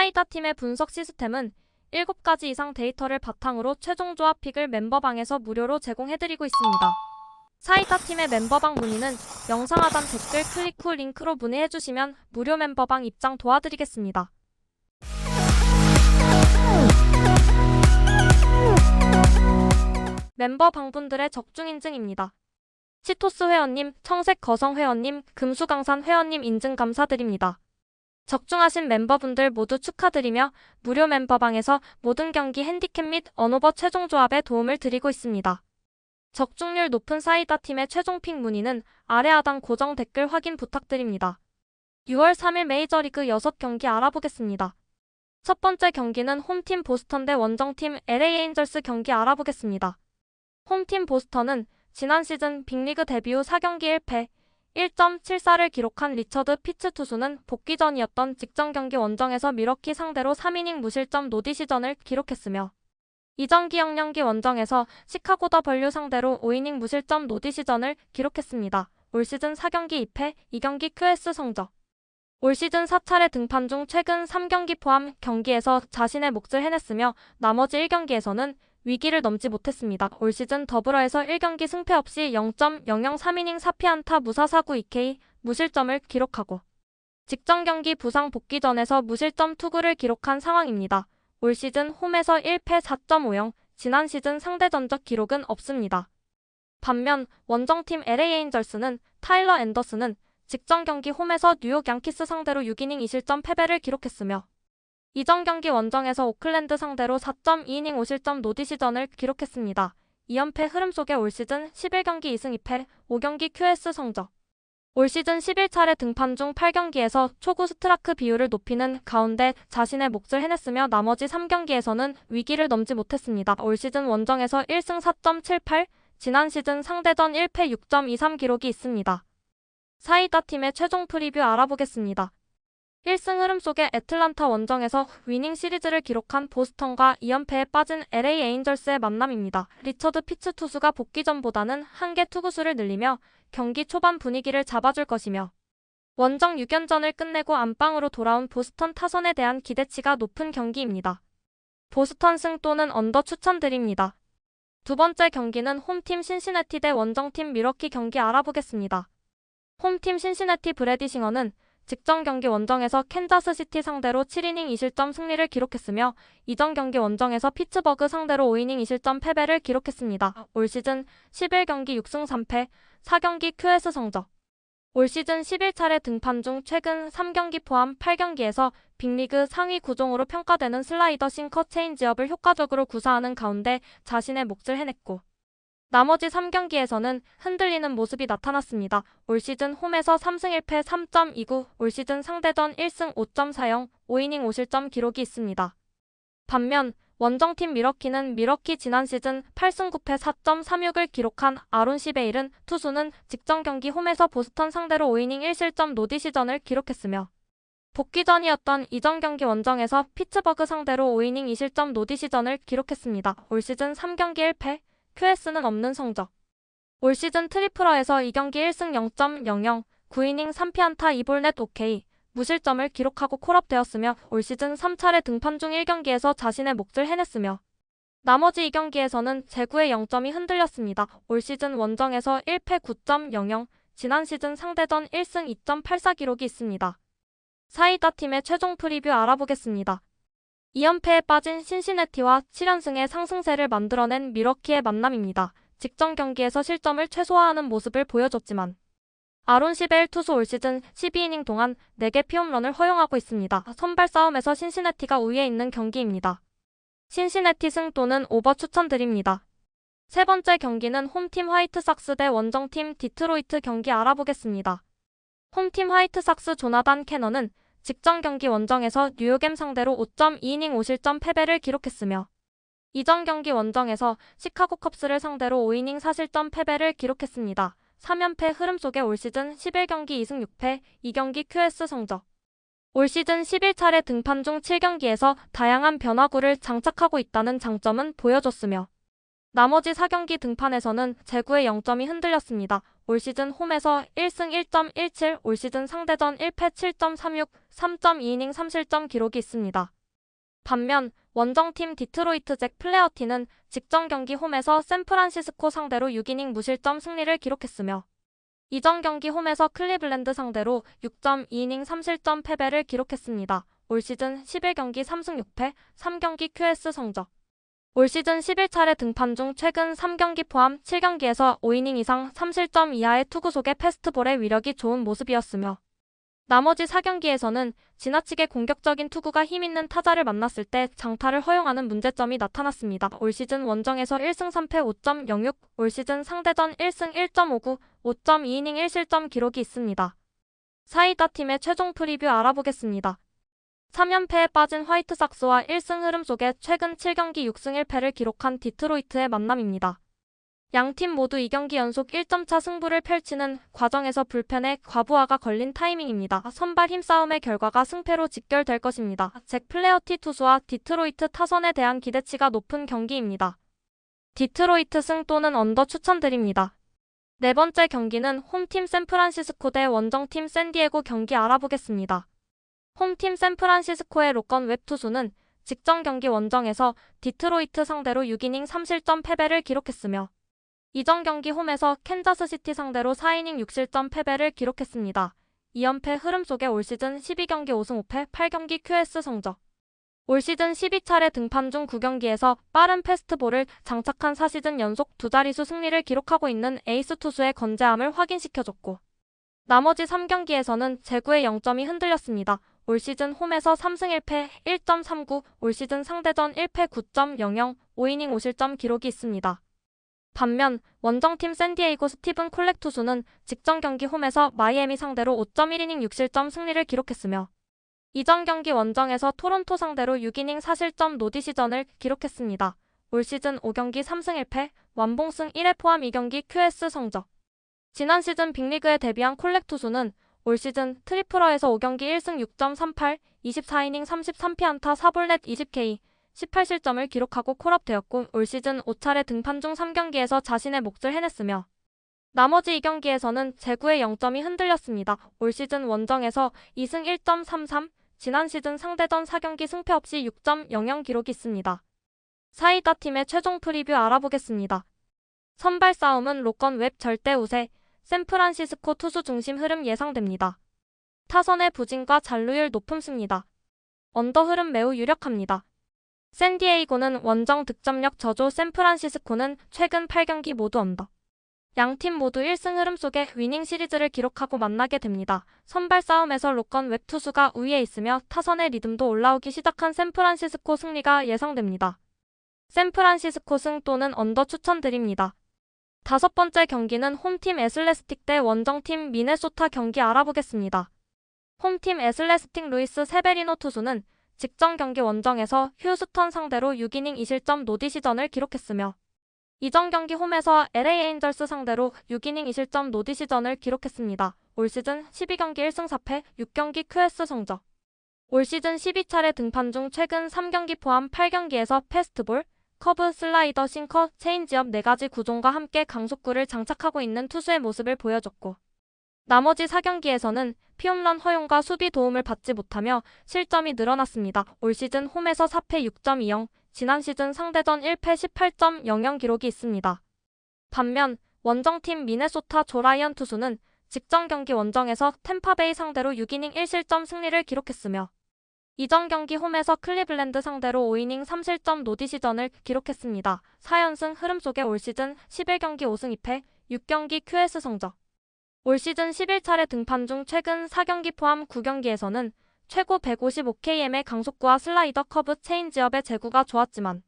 사이다 팀의 분석 시스템은 7가지 이상 데이터를 바탕으로 최종 조합 픽을 멤버방에서 무료로 제공해드리고 있습니다. 사이다 팀의 멤버방 문의는 영상 하단 댓글 클릭 후 링크로 문의해주시면 무료 멤버방 입장 도와드리겠습니다. 멤버 방 분들의 적중 인증입니다. 치토스 회원님, 청색 거성 회원님, 금수강산 회원님 인증 감사드립니다. 적중하신 멤버분들 모두 축하드리며 무료 멤버방에서 모든 경기 핸디캡 및 언오버 최종 조합에 도움을 드리고 있습니다. 적중률 높은 사이다 팀의 최종 픽 문의는 아래 하단 고정 댓글 확인 부탁드립니다. 6월 3일 메이저리그 6경기 알아보겠습니다. 첫 번째 경기는 홈팀 보스턴 대 원정팀 LA 에인절스 경기 알아보겠습니다. 홈팀 보스턴은 지난 시즌 빅리그 데뷔 후 4경기 1패, 1.74를 기록한 리처드 피츠 투수는 복귀 전이었던 직전 경기 원정에서 미러키 상대로 3이닝 무실점 노디 시전을 기록했으며 이전 기억년기 원정에서 시카고 더 벌류 상대로 5이닝 무실점 노디 시전을 기록했습니다. 올 시즌 4경기 2패, 2경기 QS 성적 올 시즌 4차례 등판 중 최근 3경기 포함 경기에서 자신의 몫을 해냈으며 나머지 1경기에서는 위기를 넘지 못했습니다. 올 시즌 더불어에서 1경기 승패 없이 0.003이닝 4피안타 무사 사구 2K 무실점을 기록하고 직전 경기 부상 복귀 전에서 무실점 투구를 기록한 상황입니다. 올 시즌 홈에서 1패 4.50, 지난 시즌 상대 전적 기록은 없습니다. 반면 원정팀 LA 에인절스는 타일러 앤더슨은 직전 경기 홈에서 뉴욕 양키스 상대로 6이닝 2실점 패배를 기록했으며 이전 경기 원정에서 오클랜드 상대로 4.2이닝 5실점 노디시전을 기록했습니다. 2연패 흐름 속에 올 시즌 11경기 2승 2패, 5경기 QS 성적. 올 시즌 11차례 등판 중 8경기에서 초구 스트라크 비율을 높이는 가운데 자신의 몫을 해냈으며 나머지 3경기에서는 위기를 넘지 못했습니다. 올 시즌 원정에서 1승 4.78, 지난 시즌 상대전 1패 6.23 기록이 있습니다. 사이다 팀의 최종 프리뷰 알아보겠습니다. 1승 흐름 속에 애틀란타 원정에서 위닝 시리즈를 기록한 보스턴과 2연패에 빠진 LA 에인절스의 만남입니다. 리처드 피츠 투수가 복귀 전보다는 한 개 투구수를 늘리며 경기 초반 분위기를 잡아줄 것이며 원정 6연전을 끝내고 안방으로 돌아온 보스턴 타선에 대한 기대치가 높은 경기입니다. 보스턴 승 또는 언더 추천드립니다. 두 번째 경기는 홈팀 신시내티 대 원정팀 미러키 경기 알아보겠습니다. 홈팀 신시내티 브레디싱어는 직전 경기 원정에서 캔자스시티 상대로 7이닝 2실점 승리를 기록했으며 이전 경기 원정에서 피츠버그 상대로 5이닝 2실점 패배를 기록했습니다. 올 시즌 11경기 6승 3패, 4경기 QS 성적. 올 시즌 11차례 등판 중 최근 3경기 포함 8경기에서 빅리그 상위 구종으로 평가되는 슬라이더 싱커 체인지업을 효과적으로 구사하는 가운데 자신의 몫을 해냈고 나머지 3경기에서는 흔들리는 모습이 나타났습니다. 올 시즌 홈에서 3승 1패 3.29, 올 시즌 상대전 1승 5.40, 5이닝 5실점 기록이 있습니다. 반면 원정팀 미러키는 미러키 지난 시즌 8승 9패 4.36을 기록한 아론 시베일은 투수는 직전 경기 홈에서 보스턴 상대로 5이닝 1실점 노디시전을 기록했으며 복귀 전이었던 이전 경기 원정에서 피츠버그 상대로 5이닝 2실점 노디시전을 기록했습니다. 올 시즌 3경기 1패, QS는 없는 성적. 올 시즌 트리플러에서 2경기 1승 0.00, 9이닝 3피안타 2볼넷 OK, 무실점을 기록하고 콜업되었으며 올 시즌 3차례 등판 중 1경기에서 자신의 몫을 해냈으며 나머지 2경기에서는 제구의 0점이 흔들렸습니다. 올 시즌 원정에서 1패 9.00, 지난 시즌 상대전 1승 2.84 기록이 있습니다. 사이다 팀의 최종 프리뷰 알아보겠습니다. 2연패에 빠진 신시내티와 7연승의 상승세를 만들어낸 미러키의 만남입니다. 직전 경기에서 실점을 최소화하는 모습을 보여줬지만 아론 시벨 투수 올 시즌 12이닝 동안 4개 피홈런을 허용하고 있습니다. 선발 싸움에서 신시내티가 우위에 있는 경기입니다. 신시내티 승 또는 오버 추천드립니다. 세 번째 경기는 홈팀 화이트삭스 대 원정팀 디트로이트 경기 알아보겠습니다. 홈팀 화이트삭스 조나단 캐너는 직전 경기 원정에서 뉴욕엠 상대로 5.2이닝 5실점 패배를 기록했으며 이전 경기 원정에서 시카고 컵스를 상대로 5이닝 4실점 패배를 기록했습니다. 3연패 흐름 속에 올 시즌 11경기 2승 6패, 2경기 QS 성적. 올 시즌 11차례 등판 중 7경기에서 다양한 변화구를 장착하고 있다는 장점은 보여줬으며 나머지 4경기 등판에서는 제구의 0점이 흔들렸습니다. 올 시즌 홈에서 1승 1.17, 올 시즌 상대전 1패 7.36, 3.2이닝 3실점 기록이 있습니다. 반면 원정팀 디트로이트 잭 플레어티는 직전 경기 홈에서 샌프란시스코 상대로 6이닝 무실점 승리를 기록했으며 이전 경기 홈에서 클리블랜드 상대로 6.2이닝 3실점 패배를 기록했습니다. 올 시즌 11경기 3승 6패, 3경기 QS 성적 올 시즌 11차례 등판 중 최근 3경기 포함 7경기에서 5이닝 이상 3실점 이하의 투구 속의 패스트볼의 위력이 좋은 모습이었으며 나머지 4경기에서는 지나치게 공격적인 투구가 힘있는 타자를 만났을 때 장타를 허용하는 문제점이 나타났습니다. 올 시즌 원정에서 1승 3패 5.06, 올 시즌 상대전 1승 1.59, 5.2이닝 1실점 기록이 있습니다. 사이다 팀의 최종 프리뷰 알아보겠습니다. 3연패에 빠진 화이트삭스와 1승 흐름 속에 최근 7경기 6승 1패를 기록한 디트로이트의 만남입니다. 양 팀 모두 2경기 연속 1점차 승부를 펼치는 과정에서 불펜에 과부하가 걸린 타이밍입니다. 선발 힘싸움의 결과가 승패로 직결될 것입니다. 잭 플레어티 투수와 디트로이트 타선에 대한 기대치가 높은 경기입니다. 디트로이트 승 또는 언더 추천드립니다. 네 번째 경기는 홈팀 샌프란시스코 대 원정팀 샌디에고 경기 알아보겠습니다. 홈팀 샌프란시스코의 로건 웹 투수는 직전 경기 원정에서 디트로이트 상대로 6이닝 3실점 패배를 기록했으며 이전 경기 홈에서 캔자스시티 상대로 4이닝 6실점 패배를 기록했습니다. 2연패 흐름 속에 올 시즌 12경기 5승 5패 8경기 QS 성적 올 시즌 12차례 등판 중 9경기에서 빠른 패스트볼을 장착한 4시즌 연속 두 자릿수 승리를 기록하고 있는 에이스 투수의 건재함을 확인시켜줬고 나머지 3경기에서는 제구의 0점이 흔들렸습니다. 올 시즌 홈에서 3승 1패 1.39, 올 시즌 상대전 1패 9.00, 5이닝 5실점 기록이 있습니다. 반면 원정팀 샌디에이고 스티븐 콜렉 투수는 직전 경기 홈에서 마이애미 상대로 5.1이닝 6실점 승리를 기록했으며 이전 경기 원정에서 토론토 상대로 6이닝 4실점 노디 시전을 기록했습니다. 올 시즌 5경기 3승 1패, 완봉승 1회 포함 2경기 QS 성적 지난 시즌 빅리그에 데뷔한 콜렉 투수는 올 시즌 트리플러에서 5경기 1승 6.38, 24이닝 33피 안타 4볼넷 20K, 18실점을 기록하고 콜업되었고 올 시즌 5차례 등판 중 3경기에서 자신의 몫을 해냈으며 나머지 2경기에서는 제구의 0점이 흔들렸습니다. 올 시즌 원정에서 2승 1.33, 지난 시즌 상대전 4경기 승패 없이 6.00 기록이 있습니다. 사이다 팀의 최종 프리뷰 알아보겠습니다. 선발 싸움은 로건 웹 절대 우세, 샌프란시스코 투수 중심 흐름 예상됩니다. 타선의 부진과 잔루율 높음습니다. 언더 흐름 매우 유력합니다. 샌디에이고는 원정 득점력 저조 샌프란시스코는 최근 8경기 모두 언더. 양팀 모두 1승 흐름 속에 위닝 시리즈를 기록하고 만나게 됩니다. 선발 싸움에서 로건 웹 투수가 우위에 있으며 타선의 리듬도 올라오기 시작한 샌프란시스코 승리가 예상됩니다. 샌프란시스코 승 또는 언더 추천드립니다. 다섯 번째 경기는 홈팀 애슬레스틱 대 원정팀 미네소타 경기 알아보겠습니다. 홈팀 애슬레스틱 루이스 세베리노 투수는 직전 경기 원정에서 휴스턴 상대로 6이닝 2실점 노디 시전을 기록했으며 이전 경기 홈에서 LA 에인절스 상대로 6이닝 2실점 노디 시전을 기록했습니다. 올 시즌 12경기 1승 4패 6경기 QS 성적 올 시즌 12차례 등판 중 최근 3경기 포함 8경기에서 패스트볼, 커브, 슬라이더, 싱커, 체인지업 4가지 구종과 함께 강속구를 장착하고 있는 투수의 모습을 보여줬고 나머지 4경기에서는 피홈런 허용과 수비 도움을 받지 못하며 실점이 늘어났습니다. 올 시즌 홈에서 4패 6.20, 지난 시즌 상대전 1패 18.00 기록이 있습니다. 반면 원정팀 미네소타 조라이언 투수는 직전 경기 원정에서 템파베이 상대로 6이닝 1실점 승리를 기록했으며 이전 경기 홈에서 클리블랜드 상대로 5이닝 3실점 노디시전을 기록했습니다. 4연승 흐름 속에 올 시즌 11경기 5승 2패, 6경기 QS 성적 올 시즌 11차례 등판 중 최근 4경기 포함 9경기에서는 최고 155km의 강속구와 슬라이더 커브 체인지업의 제구가 좋았지만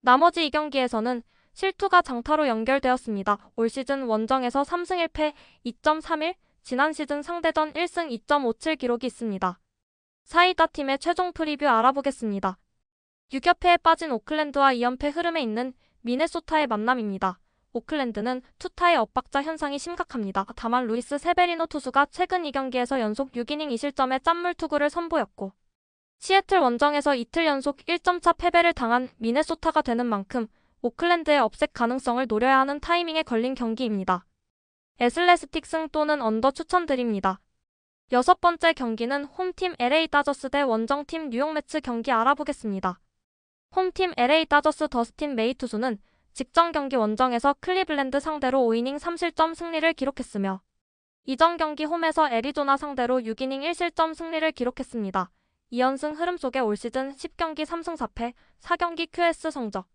나머지 2경기에서는 실투가 장타로 연결되었습니다. 올 시즌 원정에서 3승 1패 2.31, 지난 시즌 상대전 1승 2.57 기록이 있습니다. 사이다 팀의 최종 프리뷰 알아보겠습니다. 6연패에 빠진 오클랜드와 2연패 흐름에 있는 미네소타의 만남입니다. 오클랜드는 투타의 엇박자 현상이 심각합니다. 다만 루이스 세베리노 투수가 최근 2경기에서 연속 6이닝 2실점의 짠물 투구를 선보였고 시애틀 원정에서 이틀 연속 1점차 패배를 당한 미네소타가 되는 만큼 오클랜드의 업색 가능성을 노려야 하는 타이밍에 걸린 경기입니다. 애슬레스틱 승 또는 언더 추천드립니다. 여섯 번째 경기는 홈팀 LA 다저스 대 원정팀 뉴욕 매츠 경기 알아보겠습니다. 홈팀 LA 다저스 더스틴 메이 투수는 직전 경기 원정에서 클리블랜드 상대로 5이닝 3실점 승리를 기록했으며 이전 경기 홈에서 애리조나 상대로 6이닝 1실점 승리를 기록했습니다. 2연승 흐름 속에 올 시즌 10경기 3승 4패, 4경기 QS 성적.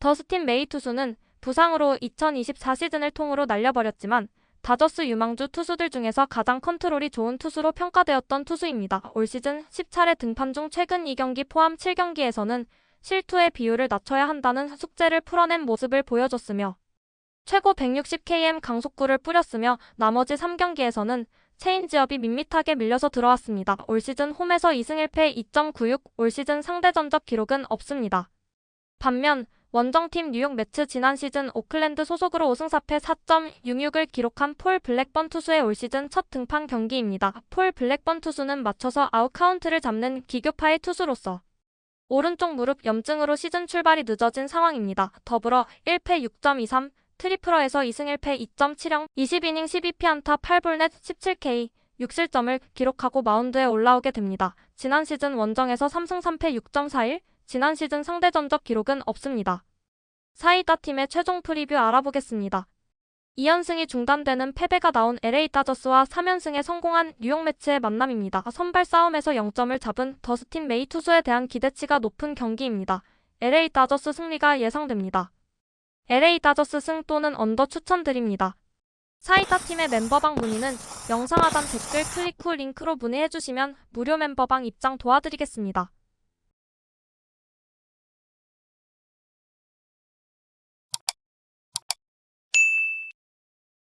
더스틴 메이 투수는 부상으로 2024 시즌을 통으로 날려버렸지만 다저스 유망주 투수들 중에서 가장 컨트롤이 좋은 투수로 평가되었던 투수입니다. 올 시즌 10차례 등판 중 최근 2경기 포함 7경기에서는 실투의 비율을 낮춰야 한다는 숙제를 풀어낸 모습을 보여줬으며 최고 160km 강속구를 뿌렸으며 나머지 3경기에서는 체인지업이 밋밋하게 밀려서 들어왔습니다. 올 시즌 홈에서 2승 1패 2.96, 올 시즌 상대 전적 기록은 없습니다. 반면 원정팀 뉴욕 매츠 지난 시즌 오클랜드 소속으로 5승 4패 4.66을 기록한 폴 블랙번 투수의 올 시즌 첫 등판 경기입니다. 폴 블랙번 투수는 맞춰서 아웃 카운트를 잡는 기교파의 투수로서 오른쪽 무릎 염증으로 시즌 출발이 늦어진 상황입니다. 더불어 1패 6.23, 트리플러에서 2승 1패 2.70, 20이닝 12피 안타 8볼넷 17K, 6실점을 기록하고 마운드에 올라오게 됩니다. 지난 시즌 원정에서 3승 3패 6.41, 지난 시즌 상대 전적 기록은 없습니다. 사이다 팀의 최종 프리뷰 알아보겠습니다. 2연승이 중단되는 패배가 나온 LA 다저스와 3연승에 성공한 뉴욕 매츠의 만남입니다. 선발 싸움에서 0점을 잡은 더스틴 메이 투수에 대한 기대치가 높은 경기입니다. LA 다저스 승리가 예상됩니다. LA 다저스 승 또는 언더 추천드립니다. 사이다 팀의 멤버방 문의는 영상 하단 댓글 클릭 후 링크로 문의해주시면 무료 멤버방 입장 도와드리겠습니다.